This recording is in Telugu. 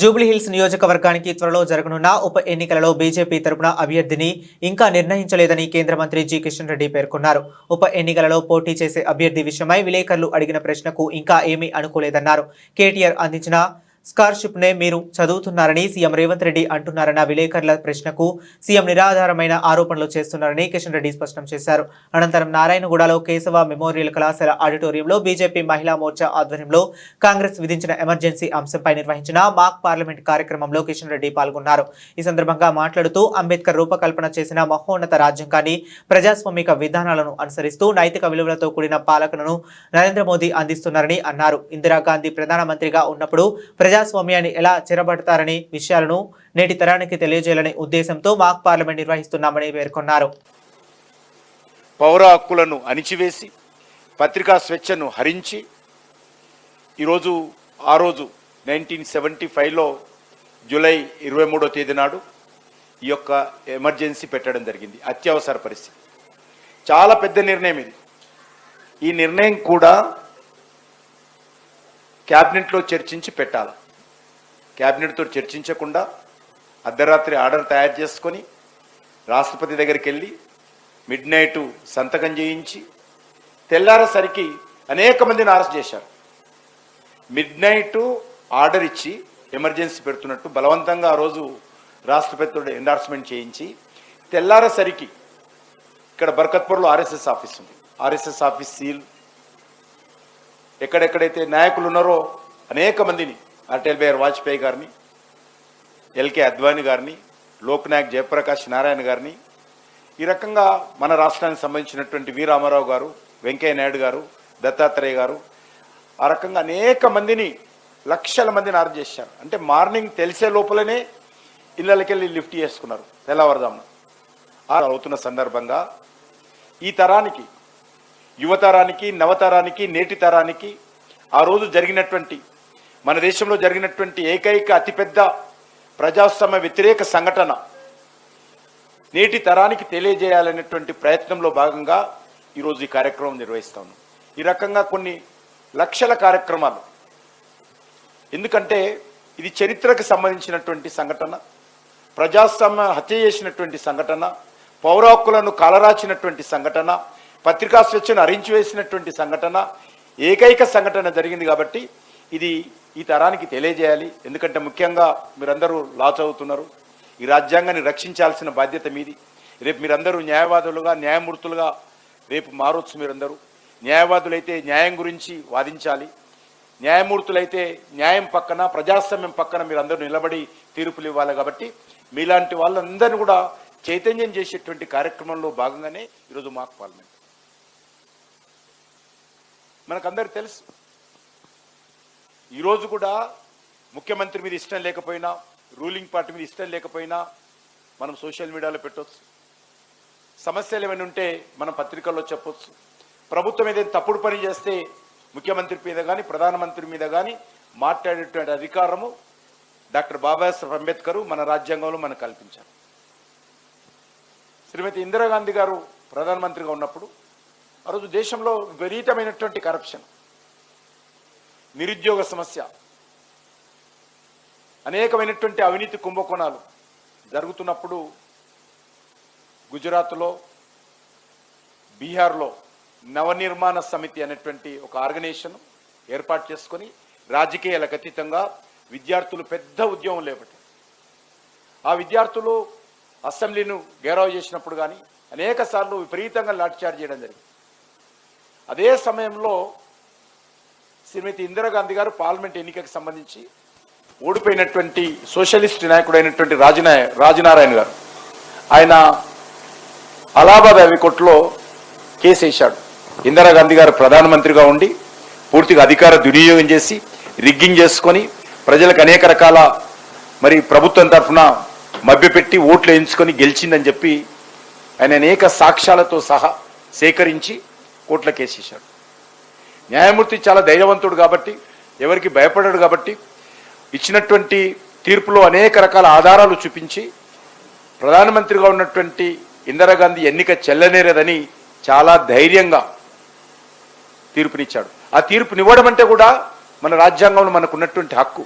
జూబ్లీహిల్స్ నియోజకవర్గానికి త్వరలో జరగనున్న ఉప ఎన్నికలలో బీజేపీ తరపున అభ్యర్థిని ఇంకా నిర్ణయించలేదని కేంద్ర మంత్రి జి కిషన్ రెడ్డి పేర్కొన్నారు. ఉప ఎన్నికలలో పోటీ చేసే అభ్యర్థి విషయమై విలేకరులు అడిగిన ప్రశ్నకు ఇంకా ఏమీ అనుకోలేదన్నారు. కేటీఆర్ అందించిన స్కాలర్షిప్ నే మీరు చదువుతున్నారని సీఎం రేవంత్ రెడ్డి అంటున్నారన్న విలేకరుల ప్రశ్నకు సీఎం నిరాధారమైన ఆరోపణలు చేస్తున్నారని కిషన్ రెడ్డి స్పష్టం చేశారు. అనంతరం నారాయణగూడలో కేశవ మెమోరియల్ కళాశాల ఆడిటోరియంలో బీజేపీ మహిళా మోర్చా ఆధ్వర్యంలో కాంగ్రెస్ విధించిన ఎమర్జెన్సీ అంశంపై నిర్వహించిన మాక్ పార్లమెంట్ కార్యక్రమంలో కిషన్ రెడ్డి పాల్గొన్నారు. ఈ సందర్భంగా మాట్లాడుతూ అంబేద్కర్ రూపకల్పన చేసిన మహోన్నత రాజ్యాంగాన్ని ప్రజాస్వామిక విధానాలను అనుసరిస్తూ నైతిక విలువలతో కూడిన పాలకులను నరేంద్ర మోదీ అందిస్తున్నారని అన్నారు. ఇందిరాగాంధీ ప్రధానమంత్రిగా ఉన్నప్పుడు ప్రజాస్వామ్యాన్ని ఎలా చెరబడతారనే విషయాలను నేటి తరానికి తెలియజేయాలనే ఉద్దేశంతో మాక్ పార్లమెంట్ నిర్వహిస్తున్నామని పేర్కొన్నారు. పౌర హక్కులను అణిచివేసి పత్రికా స్వేచ్ఛను హరించి ఈరోజు ఆ రోజు నైన్టీన్ సెవెంటీ ఫైవ్లో జూలై ఇరవై మూడో తేదీ నాడు ఈ యొక్క ఎమర్జెన్సీ పెట్టడం జరిగింది అత్యవసర పరిస్థితి. చాలా పెద్ద నిర్ణయం ఇది. ఈ నిర్ణయం కూడా క్యాబినెట్లో చర్చించి పెట్టాలి? క్యాబినెట్తో చర్చించకుండా అర్ధరాత్రి ఆర్డర్ తయారు చేసుకొని రాష్ట్రపతి దగ్గరికి వెళ్ళి మిడ్ నైట్ సంతకం చేయించి తెల్లారేసరికి అనేక మందిని అరెస్ట్ చేశారు. మిడ్ నైట్ ఆర్డర్ ఇచ్చి ఎమర్జెన్సీ పెడుతున్నట్టు బలవంతంగా ఆ రోజు రాష్ట్రపతితో ఎండార్స్మెంట్ చేయించి తెల్లారేసరికి ఇక్కడ బర్కత్పూర్లో ఆర్ఎస్ఎస్ ఆఫీస్ ఉంది. RSS office seal. ఎక్కడెక్కడైతే నాయకులు ఉన్నారో అనేక మందిని అటల్ బిహారీ వాజ్పేయి గారిని ఎల్కే అద్వాని గారిని లోక్నాయక్ జయప్రకాష్ నారాయణ గారిని ఈ రకంగా మన రాష్ట్రానికి సంబంధించినటువంటి వి రామారావు గారు వెంకయ్య నాయుడు గారు దత్తాత్రేయ గారు ఆ రకంగా అనేక మందిని లక్షల మందిని అరెస్ట్ చేశారు. అంటే మార్నింగ్ తెలిసే లోపలనే ఇళ్ళకెళ్ళి లిఫ్ట్ చేసుకున్నారు. తెల్లవారుజామున. అవుతున్న సందర్భంగా ఈ తరానికి యువతరానికి నవతరానికి నేటి తరానికి ఆ రోజు జరిగినటువంటి మన దేశంలో జరిగినటువంటి ఏకైక అతిపెద్ద ప్రజాస్వామ్య వ్యతిరేక సంఘటన నేటి తరానికి తెలియజేయాలనేటువంటి ప్రయత్నంలో భాగంగా ఈరోజు ఈ కార్యక్రమం నిర్వహిస్తాను ఈ రకంగా కొన్ని లక్షల కార్యక్రమాలు. ఎందుకంటే ఇది చరిత్రకు సంబంధించినటువంటి సంఘటన ప్రజాస్వామ్య హత్య చేసినటువంటి సంఘటన పౌర హక్కులను కాలరాచినటువంటి సంఘటన పత్రికా స్వేచ్ఛను అరించివేసినటువంటి సంఘటన ఏకైక సంఘటన జరిగింది కాబట్టి ఇది ఈ తరానికి తెలియజేయాలి. ఎందుకంటే ముఖ్యంగా మీరందరూ లా చదువుతున్నారు. ఈ రాజ్యాంగాన్ని రక్షించాల్సిన బాధ్యత మీది. రేపు మీరందరూ న్యాయవాదులుగా న్యాయమూర్తులుగా రేపు మారొచ్చు మీరందరూ. న్యాయవాదులైతే న్యాయం గురించి వాదించాలి. న్యాయమూర్తులైతే న్యాయం పక్కన ప్రజాస్వామ్యం పక్కన మీరందరూ నిలబడి తీర్పులు ఇవ్వాలి కాబట్టి మీలాంటి వాళ్ళందరినీ కూడా చైతన్యం చేసేటువంటి కార్యక్రమంలో భాగంగానే ఈరోజు మాకు పార్లమెంట్ మనకందరికి తెలుసు. ఈరోజు కూడా ముఖ్యమంత్రి మీద ఇష్టం లేకపోయినా రూలింగ్ పార్టీ మీద ఇష్టం లేకపోయినా మనం సోషల్ మీడియాలో పెట్టవచ్చు సమస్యలు ఏమైనా ఉంటే మనం పత్రికల్లో చెప్పొచ్చు. ప్రభుత్వం ఏదైనా తప్పుడు పని చేస్తే ముఖ్యమంత్రి మీద కానీ ప్రధానమంత్రి మీద కానీ మాట్లాడేటువంటి అధికారము డాక్టర్ బాబాసాహెబ్ అంబేద్కర్ మన రాజ్యాంగంలో మనకు కల్పించారు. శ్రీమతి ఇందిరాగాంధీ గారు ప్రధానమంత్రిగా ఉన్నప్పుడు ఆ రోజు దేశంలో విపరీతమైనటువంటి కరప్షన్. నిరుద్యోగ సమస్య. అనేకమైనటువంటి అవినీతి కుంభకోణాలు జరుగుతున్నప్పుడు గుజరాత్లో బీహార్లో నవనిర్మాణ సమితి అనేటువంటి ఒక ఆర్గనైజేషన్ ఏర్పాటు చేసుకొని రాజకీయాలకు అతీతంగా విద్యార్థులు పెద్ద ఉద్యమం లేపటి. ఆ విద్యార్థులు అసెంబ్లీను గేరావు చేసినప్పుడు కానీ అనేక సార్లు విపరీతంగా లాఠీచార్జ్ చేయడం జరిగింది. అదే సమయంలో శ్రీమతి ఇందిరాగాంధీ గారు పార్లమెంట్ ఎన్నికకు సంబంధించి ఓడిపోయినటువంటి సోషలిస్ట్ నాయకుడైనటువంటి రాజనాయ రాజనారాయణ గారు. ఆయన అలహాబాద్ హైకోర్టులో కేసు వేశాడు. ఇందిరాగాంధీ గారు ప్రధానమంత్రిగా ఉండి పూర్తిగా అధికార దుర్వినియోగం చేసి రిగ్గింగ్ చేసుకొని ప్రజలకు అనేక రకాల మరి ప్రభుత్వం తరఫున మభ్యపెట్టి ఓట్లు వేయించుకొని గెలిచిందని చెప్పి ఆయన అనేక సాక్ష్యాలతో సహా సేకరించి కోర్టులో కేసేశాడు న్యాయమూర్తి చాలా ధైర్యవంతుడు కాబట్టి ఎవరికి భయపడడు కాబట్టి ఇచ్చినటువంటి తీర్పులో అనేక రకాల ఆధారాలు చూపించి ప్రధానమంత్రిగా ఉన్నటువంటి ఇందిరాగాంధీ ఎన్నిక చెల్లనేరదని చాలా ధైర్యంగా తీర్పునిచ్చాడు. ఆ తీర్పునివ్వడం అంటే కూడా మన రాజ్యాంగంలో మనకున్నటువంటి హక్కు.